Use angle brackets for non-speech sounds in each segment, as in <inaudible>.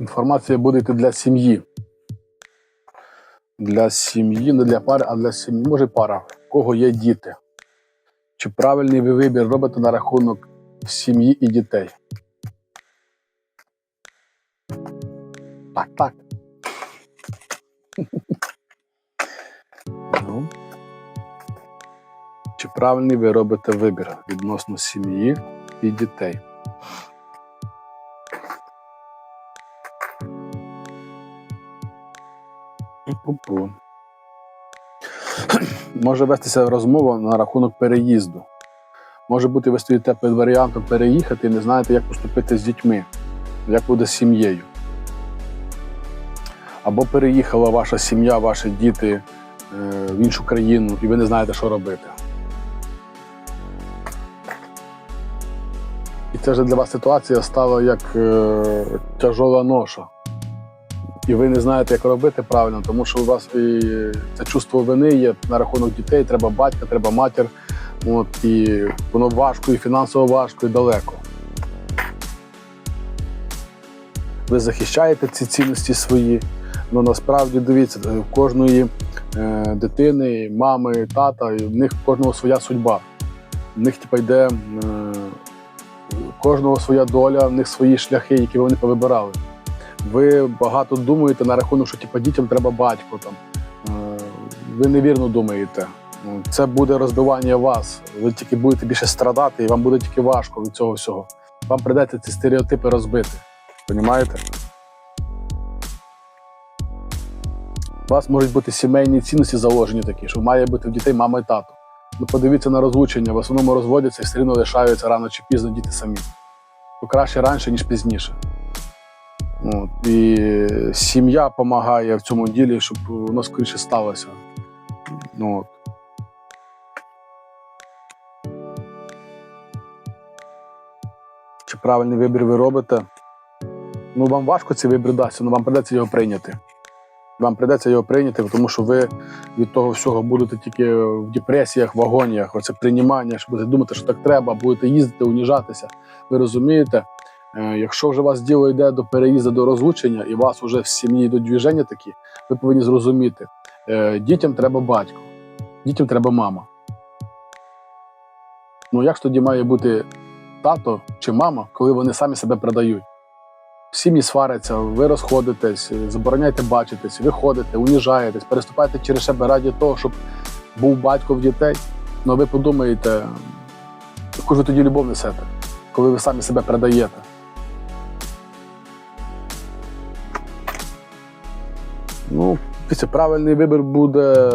Інформація буде йти для сім'ї. Для сім'ї, не для пари, а для сім'ї. Може пара. У кого є діти. Чи правильний ви вибір робите на рахунок сім'ї і дітей? Так, так. Ну. Чи правильний ви робите вибір відносно сім'ї і дітей? Пу-пу. <clears throat> Може вестися розмова на рахунок переїзду. Може бути, ви стоїте перед варіантом переїхати і не знаєте, як поступити з дітьми, як буде з сім'єю. Або переїхала ваша сім'я, ваші діти е, в іншу країну, і ви не знаєте, що робити. І це вже для вас ситуація стала як е, тяжола ноша. І ви не знаєте, як робити правильно, тому що у вас і це чувство вини є на рахунок дітей, треба батька, треба матір. От, і воно важко, і фінансово важко, і далеко. Ви захищаєте ці цінності свої. Ну насправді дивіться, в кожної е, дитини, мами, тата, в них кожного своя судьба. В них типу, йде е, кожного своя доля, в них свої шляхи, які вони повибирали. Ви багато думаєте на рахунок, що типу, дітям треба батько. Там. Е, ви невірно думаєте. Ну, Це буде розбивання вас. Ви тільки будете більше страдати, і вам буде тільки важко від цього всього. Вам прийдеться ці стереотипи розбити. Понімаєте? У вас можуть бути сімейні цінності заложені такі, що має бути в дітей мама і тато. Ну подивіться на розлучення, в основному розводяться і все одно лишаються рано чи пізно діти самі. То краще раніше, ніж пізніше. От. І сім'я допомагає в цьому ділі, щоб воно скоріше сталося. Ну, от. Чи правильний вибір ви робите? Ну, вам важко цей вибір дасться, але вам прийдеться його прийняти. Вам прийдеться його прийняти, тому що ви від того всього будете тільки в депресіях, в агоніях, оце приймання, що будете думати, що так треба, будете їздити, уніжатися. Ви розумієте, якщо вже вас діло йде до переїзду, до розлучення, і вас вже в сім'ї йдуть движення такі, ви повинні зрозуміти, е, дітям треба батько, дітям треба мама. Ну як ж тоді має бути тато чи мама, коли вони самі себе продають? Сім'ї сваряться, ви розходитесь, забороняєте бачитись, ви ходите, уніжаєтесь, переступаєте через себе раді того, щоб був батько в дітей. Ну ви подумаєте, яку ж ви тоді любов несете, коли ви самі себе продаєте. Після правильний вибір буде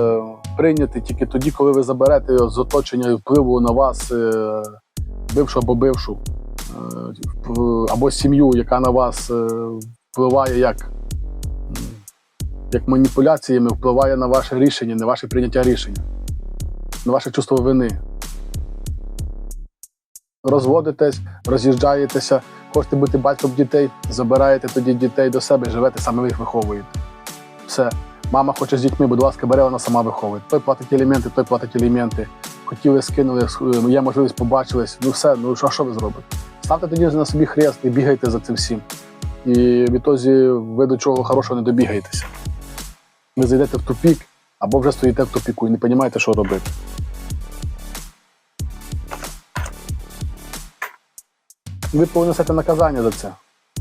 прийнятий тільки тоді, коли ви заберете з оточення впливу на вас, е, бившу або бившу, е, або сім'ю, яка на вас е, впливає як, як маніпуляціями, впливає на ваше рішення, на ваше прийняття рішення, на ваше чувство вини. Розводитесь, роз'їжджаєтеся, хочете бути батьком дітей, забираєте тоді дітей до себе, живете, саме їх виховуєте. Все. Мама хоче з дітьми, будь ласка, бере, вона сама виховує. Той платить аліменти, той платить аліменти. Хотіли, скинули, е, є можливість побачились. Ну все, ну що, що ви зробите? Ставте тоді на собі хрест і бігайте за цим всім. І відтоді ви до чого хорошого не добігаєтеся. Ви зайдете в тупік або вже стоїте в тупіку і не розумієте, що робити. Ви понесете наказання за це.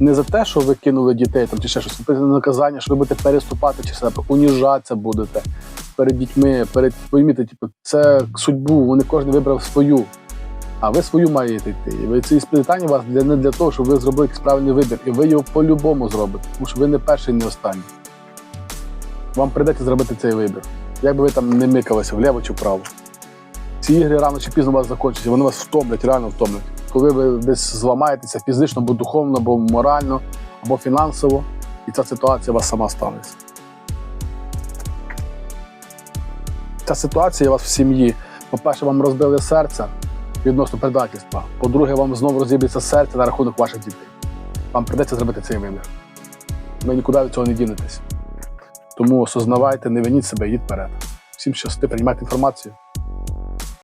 Не за те, що ви кинули дітей там, чи ще щось, ви наказання, що ви будете переступати чи себе, уніжатися будете перед дітьми, перед пойміте, типу, це судьбу, вони кожен вибрав свою. А ви свою маєте йти. І ви ці іспитання у вас для не для того, щоб ви зробили якийсь правильний вибір. І ви його по-любому зробите, тому що ви не перший, не останній. Вам прийдеться зробити цей вибір. Як би ви там не микалися вліво чи вправо. Ці ігри рано чи пізно у вас закінчаться, вони вас втомлять, реально втомлять. Коли ви десь зламаєтеся фізично, або духовно, або морально, або фінансово, і ця ситуація у вас сама станеться. Ця ситуація у вас в сім'ї. По-перше, вам розбили серце відносно предательства. По-друге, вам знову розіб'ється серце на рахунок ваших дітей. Вам прийдеться зробити цей вибір. Ви нікуди від цього не дінетесь. Тому осознавайте, не виніть себе, йдіть вперед. Всім щасти, приймайте інформацію.